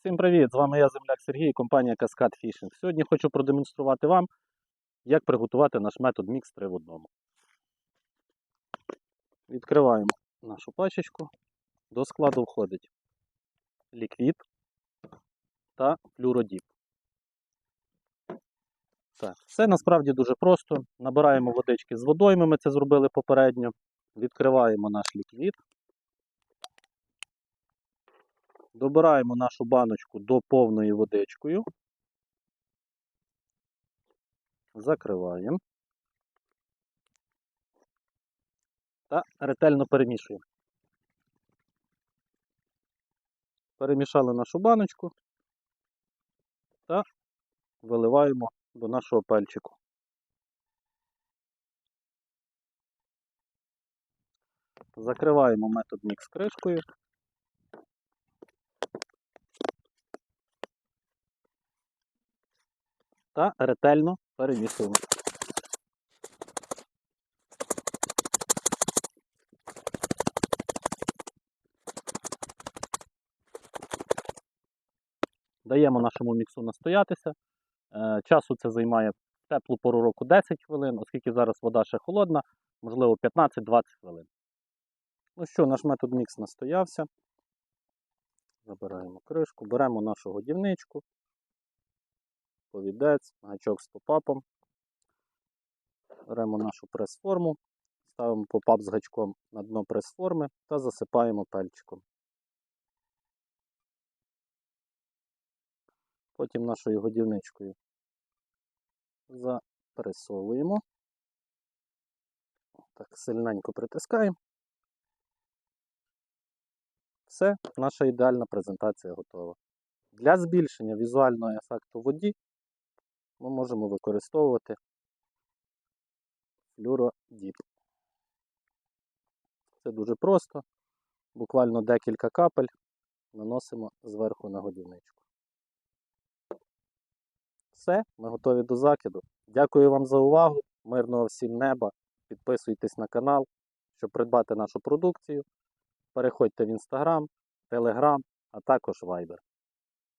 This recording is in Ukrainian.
Всім привіт! З вами я, земляк Сергій, компанія Cascade Fishing. Сьогодні хочу продемонструвати вам, як приготувати наш метод мікс 3 в одному. Відкриваємо нашу пачечку. До складу входить ліквід та флюродіп. Так, все насправді дуже просто. Набираємо водички з водойми, ми це зробили попередньо. Відкриваємо наш ліквід. Добираємо нашу баночку до повної водичкою. Закриваємо. Та ретельно перемішуємо. Перемішали нашу баночку та виливаємо до нашого пельчику. Закриваємо метод мікс кришкою. Та ретельно перемішуємо. Даємо нашому міксу настоятися. Е, Часу це займає теплу пору року 10 хвилин, оскільки зараз вода ще холодна, можливо 15-20 хвилин. Ну що, наш метод мікс настоявся. Забираємо кришку, беремо нашу годівничку, повідець, гачок з попапом. Беремо нашу прес-форму, ставимо попап з гачком на дно прес-форми та засипаємо пельчиком. Потім нашою годівничкою запресовуємо. Так, сильненько притискаємо. Все, наша ідеальна презентація готова. Для збільшення візуального ефекту воді ми можемо використовувати флюродіп. Це дуже просто. Буквально декілька капель наносимо зверху на годівничку. Все, ми готові до закиду. Дякую вам за увагу. Мирного всім неба. Підписуйтесь на канал, щоб придбати нашу продукцію. Переходьте в Instagram, Telegram, а також Viber.